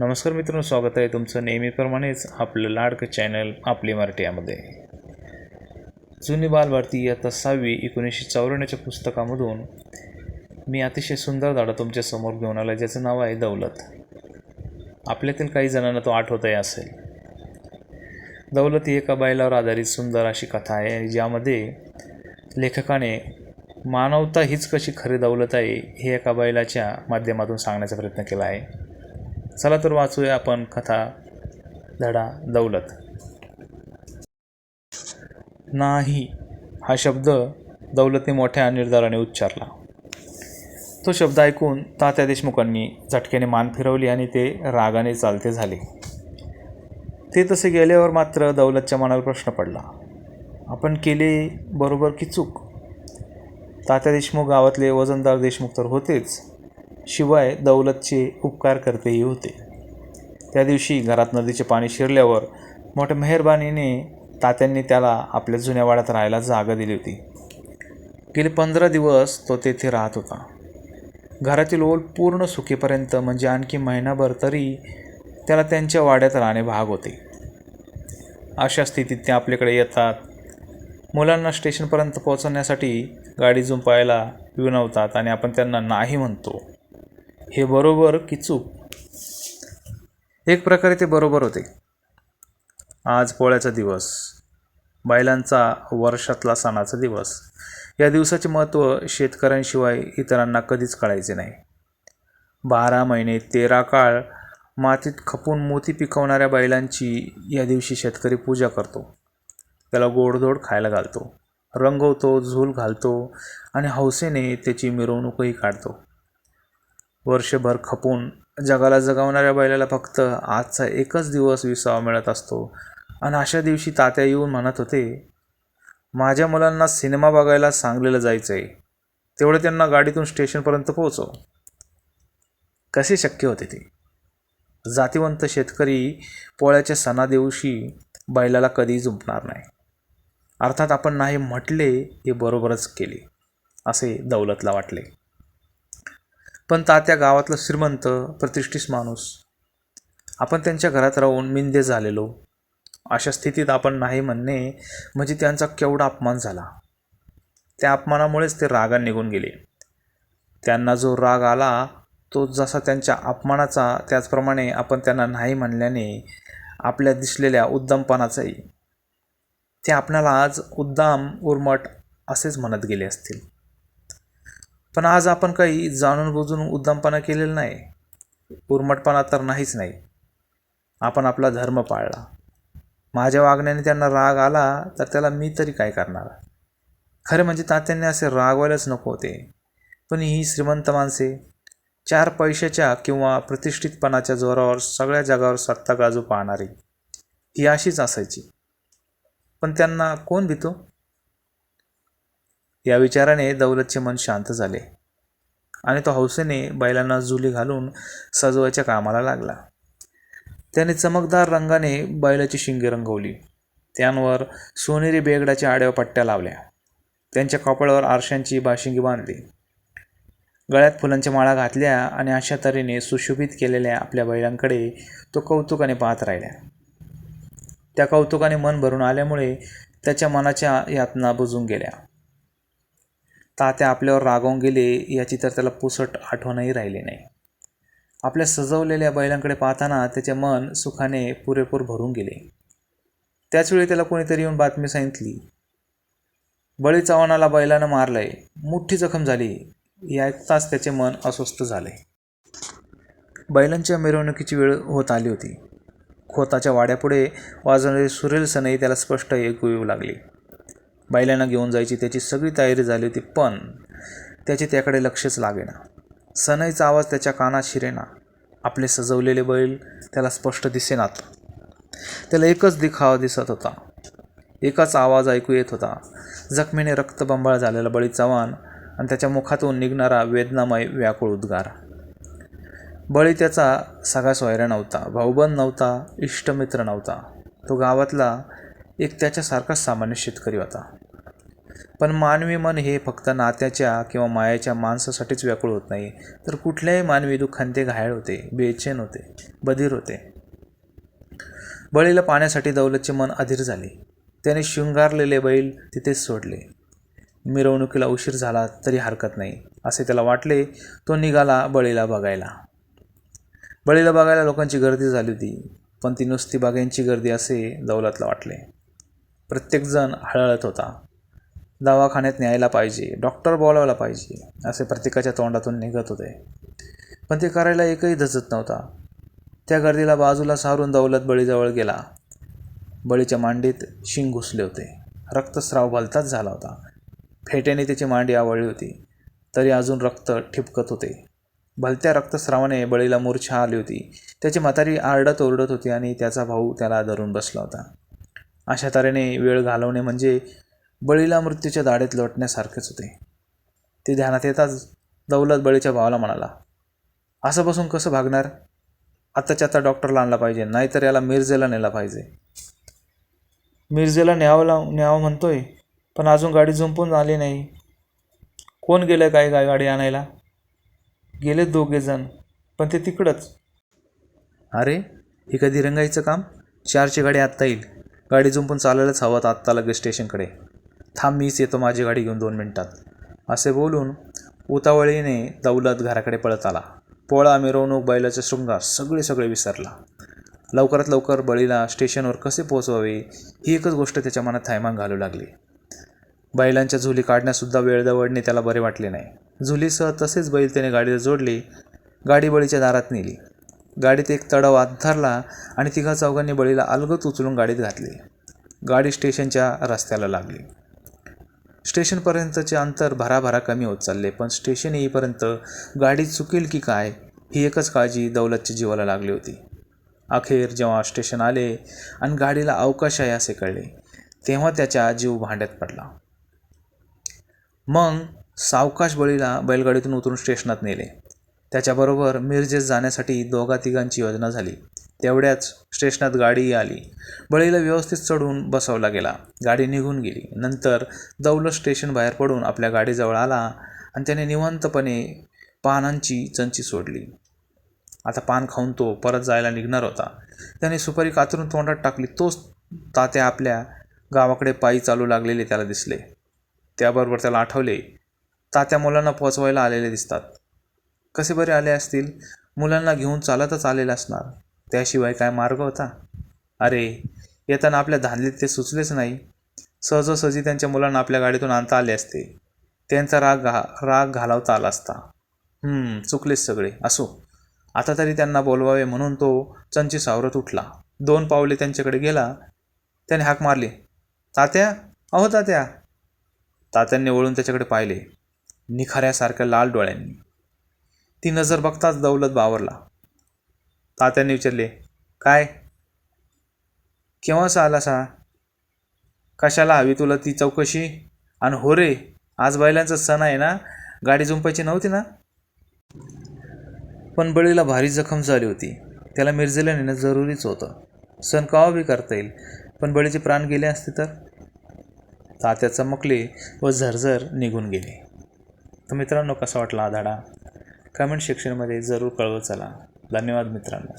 नमस्कार मित्रांनो स्वागत आहे तुमचं नेहमीप्रमाणेच आपलं लाडकं चॅनल आपली मराठी यामध्ये. जुनी बालभारती इयत्ता सहावी एकोणीसशे चौऱ्याण्णवच्या पुस्तकामधून मी अतिशय सुंदर धाडा तुमच्यासमोर घेऊन आला ज्याचं नाव आहे दौलत. आपल्यातील काही जणांना तो आठवतही असेल. दौलत ही एका बैलावर आधारित सुंदर अशी कथा आहे ज्यामध्ये लेखकाने मानवता हीच कशी खरी दौलत आहे हे एका बैलाच्या माध्यमातून सांगण्याचा प्रयत्न केला आहे. चला तर वाचूया आपण कथा धडा दौलत. नाही हा शब्द दौलतने मोठ्या निर्धाराने उच्चारला. तो शब्द ऐकून तात्या देशमुखांनी झटक्याने मान फिरवली आणि ते रागाने चालते झाले. ते तसे गेल्यावर मात्र दौलतच्या मनाला प्रश्न पडला. आपण केले बरोबर की चूक? तात्या देशमुख गावातले वजनदार देशमुख तर होतेच. शिवाय दौलतचे उपकार करतेही होते. त्या दिवशी घरात नदीचे पाणी शिरल्यावर मोठ्या मेहरबानीने तात्यांनी त्याला आपल्या जुन्या वाड्यात राहायला जागा दिली होती. गेले पंधरा दिवस तो तेथे राहत होता. घरातील ओल पूर्ण सुखीपर्यंत म्हणजे आणखी महिनाभर तरी त्याला त्यांच्या वाड्यात राहणे भाग होते. अशा स्थितीत ते आपल्याकडे येतात. मुलांना स्टेशनपर्यंत पोहोचवण्यासाठी गाडी झुंपायला विनवतात आणि आपण त्यांना नाही म्हणतो. हे बरोबर की चूक? एक प्रकारे ते बरोबर होते. आज पोळ्याचा दिवस. बैलांचा वर्षातला सणाचा दिवस. या दिवसाचे महत्त्व शेतकऱ्यांशिवाय इतरांना कधीच कळायचे नाही. बारा महिने तेरा काळ मातीत खपून मोती पिकवणाऱ्या बैलांची या दिवशी शेतकरी पूजा करतो. त्याला गोडधोड खायला घालतो. रंगवतो झूल घालतो आणि हौसेने त्याची मिरवणूकही काढतो. वर्षभर खपून जगाला जगवणाऱ्या बैलाला फक्त आजचा एकच दिवस विसावा मिळत असतो. आणि अशा दिवशी तात्या येऊन म्हणत होते माझ्या मुलांना सिनेमा बघायला सांगलेलं जायचं आहे तेवढं त्यांना गाडीतून स्टेशनपर्यंत पोहोचव. कसे शक्य होते ते? जातीवंत शेतकरी पोळ्याच्या सणा दिवशी बैलाला कधी जुंपणार नाही. अर्थात आपण नाही म्हटले हे बरोबरच केले असे दौलतला वाटले. पण तात्या गावातलं श्रीमंत प्रतिष्ठित माणूस. आपण त्यांच्या घरात राहून मिंदे झालेलो. अशा स्थितीत आपण नाही म्हणणे म्हणजे त्यांचा केवढा अपमान झाला. त्या अपमानामुळेच ते रागा निघून गेले. त्यांना जो राग आला तो जसा त्यांच्या अपमानाचा त्याचप्रमाणे आपण त्यांना नाही म्हणल्याने आपल्या दिसलेल्या उद्दमपणाचाही. ते आपणाला आज उद्दाम उर्मट असेच म्हणत गेले असतील. पण आज आपण काही जाणून बुजून उद्दामपणा केलेला नाही. उर्मटपणा तर नाहीच नाही. आपण आपला धर्म पाळला. माझ्या वागण्याने त्यांना राग आला तर त्याला मी तरी काय करणार? खरे म्हणजे तात्यांनी असे रागवायलाच नको होते. पण ही श्रीमंत माणसे चार पैशाच्या किंवा प्रतिष्ठितपणाच्या जोरावर सगळ्या जगावर सत्ता गाजू पाहणारी. ही अशीच असायची. पण त्यांना कोण भीतो? या विचाराने दौलतचे मन शांत झाले. आणि तो हौसेने बैलांना जुली घालून सजवायच्या कामाला लागला. त्याने चमकदार रंगाने बैलाची शिंगे रंगवली. त्यांवर सोनेरी बेगडाच्या आडव्या पट्ट्या लावल्या. त्यांच्या कपाळावर आरशांची बाशिंगी बांधली. गळ्यात फुलांच्या माळा घातल्या आणि अशा तऱ्हेने सुशोभित केलेल्या आपल्या बैलांकडे तो कौतुकाने पाहत राहिल्या त्या कौतुकाने मन भरून आल्यामुळे त्याच्या मनाच्या यातना बुजून गेल्या. तात्या आपल्यावर रागावून गेले याची तर त्याला पुसट आठवणही राहिली नाही. आपल्या सजवलेल्या बैलांकडे पाहताना त्याचे मन सुखाने पुरेपूर भरून गेले. त्याचवेळी त्याला कोणीतरी येऊन बातमी सांगितली. बळी चव्हाणाला बैलानं मारलंय. मोठी जखम झाली. हे ऐकताच त्याचे मन अस्वस्थ झाले. बैलांच्या मिरवणुकीची वेळ होत आली होती. खोताच्या वाड्यापुढे वाजवणारी सुरेल सनई त्याला स्पष्ट ऐकू येऊ लागली. बैलांना घेऊन जायची त्याची सगळी तयारी झाली होती पण त्याचे त्याकडे लक्षच लागेना. सनईचा आवाज त्याच्या कानात शिरेना. आपले सजवलेले बैल त्याला स्पष्ट दिसेनात. त्याला एकच दिखावा दिसत होता. एकच आवाज ऐकू येत होता. जखमीने रक्तबंबाळ झालेला बळी चव्हाण आणि त्याच्या मुखातून निघणारा वेदनामय व्याकुळ उद्गार. बळी त्याचा सगळा सोयरा नव्हता. भाऊबंद नव्हता इष्टमित्र नव्हता. तो गावातला एक त्याच्यासारखाच सामान्य शेतकरी होता. पण मानवी मन हे फक्त नात्याच्या किंवा मायाच्या माणसासाठीच व्याकुळ होत नाही. तर कुठल्याही मानवी दुःखाने ते घायल होते बेचैन होते बधीर होते. बळीला पाण्यासाठी दौलतचे मन अधीर झाले. त्याने शृंगारलेले बैल तिथेच सोडले. मिरवणुकीला उशीर झाला तरी हरकत नाही असे त्याला वाटले. तो निघाला बळीला बघायला. बळीला बघायला लोकांची गर्दी झाली होती पण ती नुसती बागांची गर्दी असे दौलतला वाटले. प्रत्येकजण हळहळत होता. दवाखान्यात न्यायला पाहिजे डॉक्टर बोलावला पाहिजे असे प्रत्येकाच्या तोंडातून निघत होते. पण ते करायला एकही धजत नव्हता. त्या गर्दीला बाजूला सारून दौलत बळीजवळ गेला. बळीच्या मांडीत शिंग घुसले होते. रक्तस्राव भलताच झाला होता. फेट्याने त्याची मांडी आवळली होती. तरी अजून रक्त ठिपकत होते. भलत्या रक्तस्रावाने बळीला मूर्छा आली होती. त्याची म्हातारी आरडत ओरडत होती आणि त्याचा भाऊ त्याला धरून बसला होता. अशा तऱ्हेने वेळ घालवणे म्हणजे बळीला मृत्यूच्या दाढेत लोटण्यासारखेच होते. ते ध्यानात येताच दौलत बळीच्या भावाला म्हणाला असं बसून कसं भागणार? आत्ताच्या आता डॉक्टरला आणला पाहिजे नाहीतर याला मिरजेला नेला पाहिजे. मिरजेला न्यावं न्यावं म्हणतोय पण अजून गाडी जुंपून आली नाही. कोण गेलं काय काय गाडी आणायला? गेलेत दोघेजण पण ते तिकडंच. अरे हे कधी रंगायचं काम? चारची गाडी आत्ता येईल. गाडी जुंपून चालायलाच हवं आत्ता लगेच स्टेशनकडे. थांब मीच येतो माझी गाडी घेऊन दोन मिनटात. असे बोलून उतावळीने दौलत घराकडे पळत आला. पोळा मिरवणूक बैलाचा शृंगार सगळे सगळे विसरला. लवकरात लवकर बळीला स्टेशनवर कसे पोचवावे ही एकच गोष्ट त्याच्या मनात थैमान घालू लागली. बैलांच्या झुली काढण्यासुद्धा वेळ दवडणे त्याला बरे वाटले नाही. झुलीसह तसेच बैल त्याने गाडीला जोडले गाडी बळीच्या दारात नेली. गाडीत एक तडव आत धरला आणि तिघा चौघांनी बळीला अलगत उचलून गाडीत घातले. गाडी स्टेशनच्या रस्त्याला लागली. स्टेशनपर्यंतचे अंतर भराभरा कमी होत चालले पण स्टेशन येईपर्यंत गाडी चुकेल की काय ही एकच काळजी दौलतच्या जीवाला लागली होती. अखेर जेव्हा स्टेशन आले आणि गाडीला अवकाश आहे असे कळले तेव्हा त्याच्या जीव भांड्यात पडला. मग सावकाश बळीला बैलगाडीतून उतरून स्टेशनात नेले. त्याच्याबरोबर मिरजेत जाण्यासाठी दोघा तिघांची योजना झाली. तेवढ्याच स्टेशनात गाडीही आली. बळीला व्यवस्थित चढून बसवला गेला. गाडी निघून गेली. नंतर दौलत स्टेशन बाहेर पडून आपल्या गाडीजवळ आला आणि त्याने निवांतपणे पानांची चंची सोडली. आता पान खाऊन तो परत जायला निघणार होता. त्याने सुपारी कातरून तोंडात टाकली. तोच तात्या आपल्या गावाकडे पायी चालू लागलेले त्याला दिसले. त्याबरोबर त्याला आठवले तात्या मुलांना पोचवायला आलेले दिसतात. कसे बरे आले असतील? मुलांना घेऊन चालतच आलेले असणार. त्याशिवाय काय मार्ग होता? अरे येताना आपल्या धांदलीत ते सुचलेच नाही. सहजासहजी त्यांच्या मुलांना आपल्या गाडीतून आणता आले असते. त्यांचा राग घा राग घालवता आला असता. चुकलेच सगळे. असो. आता तरी त्यांना बोलवावे म्हणून तो चंची सावरत उठला. दोन पावले त्यांच्याकडे गेला. त्याने हाक मारली. तात्या? अहो तात्या. तात्यांनी वळून त्याच्याकडे पाहिले. निखाऱ्यासारख्या लाल डोळ्यांनी. ती नजर बघताच दौलत बावरला. तात्याने विचारले काय? केव्हासा आला सा कशाला हवी तुला ती चौकशी? आणि हो रे आज बैलांचा सण आहे ना? गाडी झुंपायची नव्हती ना? पण बळीला भारी जखम झाली होती. त्याला मिरजेला नेणं जरुरीच होतं. सण कावा बी करता येईल पण बळीचे प्राण गेले असते तर? तात्या चमकले व झरझर निघून गेले. तर मित्रांनो कसा वाटला हा धडा? कमेंट सेक्शनमध्ये जरूर कळवत चला. धन्यवाद मित्रांनो.